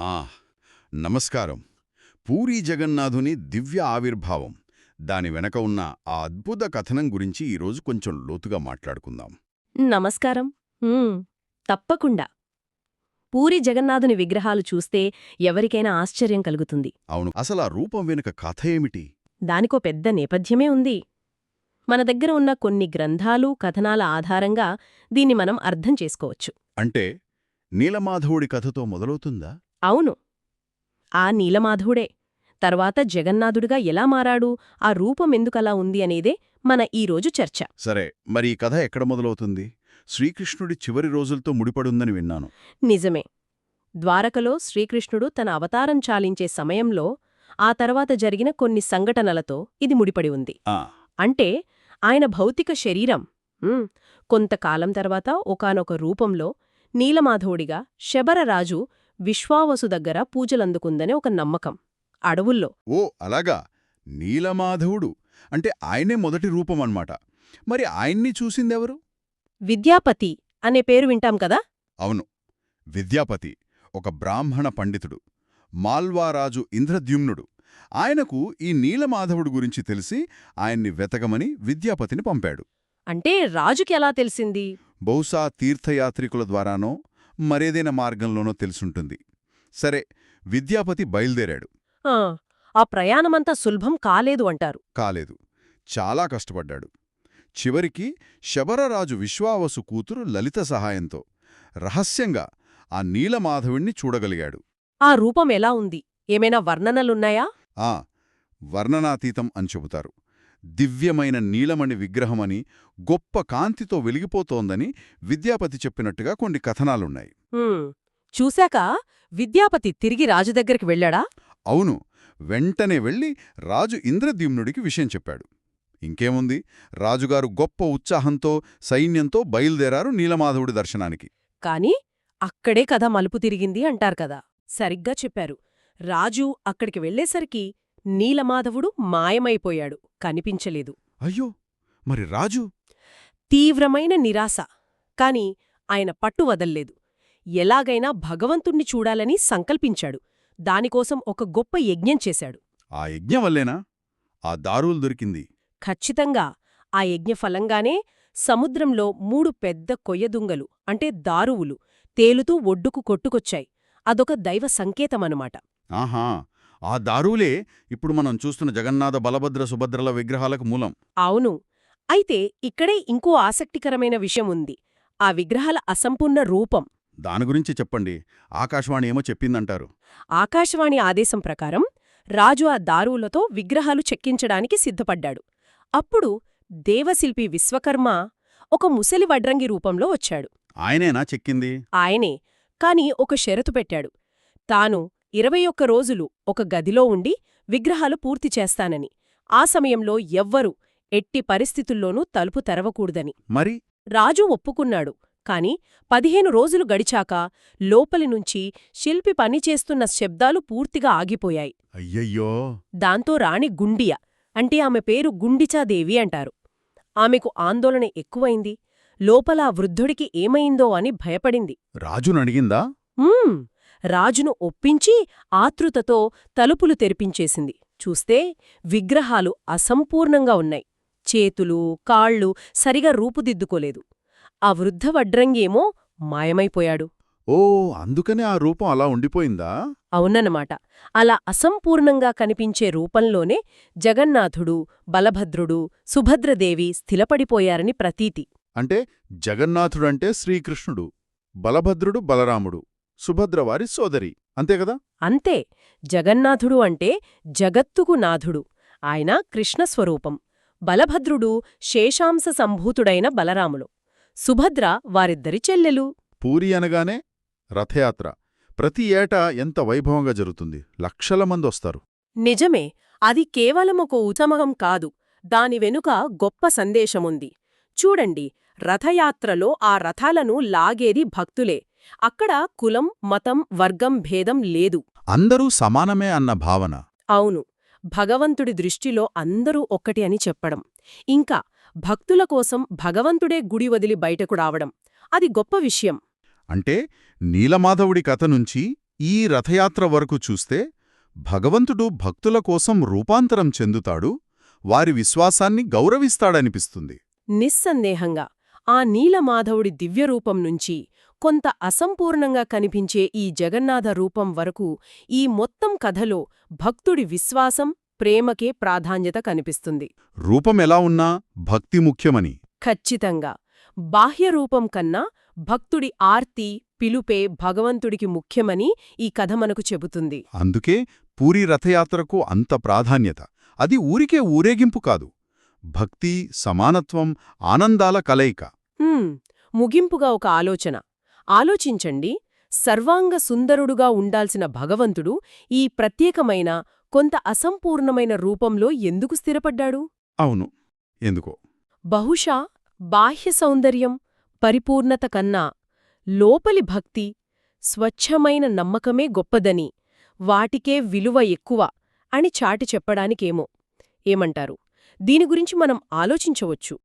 ఆ నమస్కారం. పూరీ జగన్నాథుని దివ్య ఆవిర్భావం. దాని వెనక ఉన్న ఆ అద్భుత కథనం గురించి ఈరోజు కొంచెం లోతుగా మాట్లాడుకుందాం. నమస్కారం. తప్పకుండా. పూరి జగన్నాథుని విగ్రహాలు చూస్తే ఎవరికైనా ఆశ్చర్యం కలుగుతుంది. అవును అసలు ఆ రూపం వెనుక కథ ఏమిటి? దానికో పెద్ద నేపథ్యమే ఉంది. మన దగ్గర ఉన్న కొన్ని గ్రంథాలు కథనాల ఆధారంగా దీన్ని మనం అర్థం చేసుకోవచ్చు. అంటే నీలమాధవుడి కథతో మొదలవుతుందా? అవును. ఆ నీలమాధవుడే. తర్వాత జగన్నాథుడిగా ఎలా మారాడు? ఆ రూపం ఎందుకలా ఉంది అనేదే మన ఈరోజు చర్చ. సరే మరి ఈ కథ ఎక్కడ మొదలవుతుంది? శ్రీకృష్ణుడి చివరి రోజులతో ముడిపడుందని విన్నాను. నిజమే. ద్వారకలో శ్రీకృష్ణుడు తన అవతారం చాలించే సమయంలో ఆ తర్వాత జరిగిన కొన్ని సంఘటనలతో ఇది ముడిపడి ఉంది. అంటే ఆయన భౌతిక శరీరం కొంతకాలం తర్వాత ఒకానొక రూపంలో నీలమాధవుడిగా శబరరాజు విశ్వావసు దగ్గర పూజలందుకుందని ఒక నమ్మకం. అడవుల్లో. ఓ అలాగా. నీలమాధవుడు. అంటే ఆయనే మొదటి రూపం అన్నమాట మరి ఆయన్ని చూసిందెవరు? విద్యాపతి అనే పేరు వింటాం కదా? అవును. విద్యాపతి ఒక బ్రాహ్మణ పండితుడు. మాల్వారాజు ఇంద్రద్యుమ్నుడు. ఆయనకు ఈ నీలమాధవుడు గురించి తెలిసి ఆయన్ని వెతకమని విద్యాపతిని పంపాడు. అంటే రాజుకి ఎలా తెలిసింది? బహుశా తీర్థయాత్రికుల ద్వారానో మరేదైనా మార్గంలోనో తెలుసుంటుంది. సరే విద్యాపతి బయలుదేరాడు. ఆ, ఆ ప్రయాణమంతా సులభం కాలేదు అంటారు. కాలేదు. చాలా కష్టపడ్డాడు. చివరికి శబరరాజు విశ్వావసు కూతురు లలిత సహాయంతో రహస్యంగా ఆ నీలమాధవుణ్ణి చూడగలిగాడు. ఆ రూపం ఎలా ఉంది? ఏమైనా వర్ణనలున్నాయా? ఆ వర్ణనాతీతం అని చెబుతారు. దివ్యమైన నీలమణి విగ్రహమని గొప్ప కాంతితో వెలిగిపోతోందని విద్యాపతి చెప్పినట్టుగా కొన్ని కథనాలున్నాయి. చూశాక విద్యాపతి తిరిగి రాజు దగ్గరికి వెళ్ళాడా? అవును వెంటనే వెళ్ళి రాజు ఇంద్రద్యుమ్నుడికి విషయం చెప్పాడు. ఇంకేముంది? రాజుగారు గొప్ప ఉత్సాహంతో సైన్యంతో బయలుదేరారు నీలమాధవుడి దర్శనానికి. కాని అక్కడే కథ మలుపు తిరిగింది అంటారు కదా సరిగ్గా చెప్పారు. రాజు అక్కడికి వెళ్ళేసరికి నీలమాధవుడు మాయమైపోయాడు. కనిపించలేదు. అయ్యో! మరి రాజు? తీవ్రమైన నిరాశ. కాని ఆయన పట్టు వదల్లేదు. ఎలాగైనా భగవంతుణ్ణి చూడాలని సంకల్పించాడు. దానికోసం ఒక గొప్ప యజ్ఞం చేశాడు. ఆ యజ్ఞం వల్లేనా? ఆ దారులు దొరికింది. ఖచ్చితంగా. ఆ యజ్ఞ ఫలంగానే సముద్రంలో మూడు పెద్ద కొయ్యదుంగలు అంటే దారువులు తేలుతూ ఒడ్డుకు కొట్టుకొచ్చాయి. అదొక దైవ సంకేతమనుమాట. ఆహా! ఆ దారులే ఇప్పుడు మనం చూస్తున్న జగన్నాథ బలభద్ర సుభద్రల విగ్రహాలకు మూలం. అవును. అయితే ఇక్కడే ఇంకో ఆసక్తికరమైన విషయం ఉంది. ఆ విగ్రహాల అసంపూర్ణ రూపం. దాని గురించి చెప్పండి. ఆకాశవాణి ఏమో చెప్పిందంటారు. ఆకాశవాణి ఆదేశం ప్రకారం రాజు ఆ దారువులతో విగ్రహాలు చెక్కించడానికి సిద్ధపడ్డాడు. అప్పుడు దేవశిల్పి విశ్వకర్మ ఒక ముసలి వడ్రంగి రూపంలో వచ్చాడు. ఆయనేనా చెక్కింది? ఆయనే. కాని ఒక షరతు పెట్టాడు. తాను ఇరవై ఒక్క రోజులు ఒక గదిలో ఉండి విగ్రహాలు పూర్తి చేస్తానని. ఆ సమయంలో ఎవ్వరూ ఎట్టి పరిస్థితుల్లోనూ తలుపు తెరవకూడదని. మరి? రాజు ఒప్పుకున్నాడు. కాని పదిహేను రోజులు గడిచాక లోపలి నుంచి శిల్పి పనిచేస్తున్న శబ్దాలు పూర్తిగా ఆగిపోయాయి. అయ్యయ్యో! దాంతో రాణి గుండియ అంటే ఆమె పేరు గుండిచాదేవి అంటారు. ఆమెకు ఆందోళన ఎక్కువైంది. లోపల ఆ వృద్ధుడికి ఏమైందో అని భయపడింది. రాజునడిగిందా. రాజును ఒప్పించి ఆతృతతో తలుపులు తెరిపించేసింది. చూస్తే విగ్రహాలు అసంపూర్ణంగా ఉన్నాయి. చేతులు కాళ్ళు సరిగా రూపుదిద్దుకోలేదు. ఆ వృద్ధ వడ్రంగేమో మాయమైపోయాడు. ఓ అందుకనే ఆ రూపం అలా ఉండిపోయిందా? అవునన్నమాట. అలా అసంపూర్ణంగా కనిపించే రూపంలోనే జగన్నాథుడు బలభద్రుడు సుభద్రదేవి స్థిలపడిపోయారని ప్రతీతి. అంటే జగన్నాథుడంటే శ్రీకృష్ణుడు బలభద్రుడు బలరాముడు. సుభద్రవారి సోదరి. అంతేగదా అంతే. జగన్నాథుడు అంటే జగత్తుకు నాథుడు. ఆయన కృష్ణస్వరూపం బలభద్రుడు శేషాంశ సంభూతుడైన బలరాములు. సుభద్ర వారిద్దరి చెల్లెలు. పూరి అనగానే రథయాత్ర. ప్రతి ఏటా ఎంత వైభవంగా జరుగుతుంది? లక్షల మంది వస్తారు. నిజమే. అది కేవలం ఒక ఉతమగం కాదు. దాని వెనుక గొప్ప సందేశముంది. చూడండి రథయాత్రలో ఆ రథాలను లాగేది భక్తులే. అక్కడ కులం మతం వర్గం భేదం లేదు. అందరూ సమానమే అన్న భావన. అవును. భగవంతుడి దృష్టిలో అందరూ ఒక్కటి అని చెప్పడం. ఇంకా భక్తుల కోసం భగవంతుడే గుడి వదిలి బయటకు రావడం. అది గొప్ప విషయం. అంటే నీలమాధవుడి కథ నుంచి ఈ రథయాత్ర వరకు చూస్తే భగవంతుడు భక్తుల కోసం రూపాంతరం చెందుతాడు వారి విశ్వాసాన్ని గౌరవిస్తాడనిపిస్తుంది. నిస్సందేహంగా ఆ నీలమాధవుడి దివ్యరూపం నుంచి కొంత అసంపూర్ణంగా కనిపించే ఈ జగన్నాథ రూపం వరకు ఈ మొత్తం కథలో భక్తుడి విశ్వాసం ప్రేమకే ప్రాధాన్యత కనిపిస్తుంది. రూపమెలా ఉన్నా భక్తి ముఖ్యమని. ఖచ్చితంగా. బాహ్యరూపం కన్నా భక్తుడి ఆర్తి పిలుపే భగవంతుడికి ముఖ్యమని ఈ కథ మనకు చెబుతుంది. అందుకే పూరీ రథయాత్రకు అంత ప్రాధాన్యత. అది ఊరికే ఊరేగింపు కాదు. భక్తి సమానత్వం ఆనందాల కలయిక. ముగింపుగా ఒక ఆలోచన. ఆలోచించండి సర్వాంగ సుందరుడుగా ఉండాల్సిన భగవంతుడు ఈ ప్రత్యేకమైన కొంత అసంపూర్ణమైన రూపంలో ఎందుకు స్థిరపడ్డాడు? అవును. ఎందుకో? బహుశా బాహ్య సౌందర్యం పరిపూర్ణత కన్నా లోపలి భక్తి స్వచ్ఛమైన నమ్మకమే గొప్పదని వాటికే విలువ ఎక్కువ అని చాటి చెప్పడానికేమో. ఏమంటారు? దీని గురించి మనం ఆలోచించవచ్చు.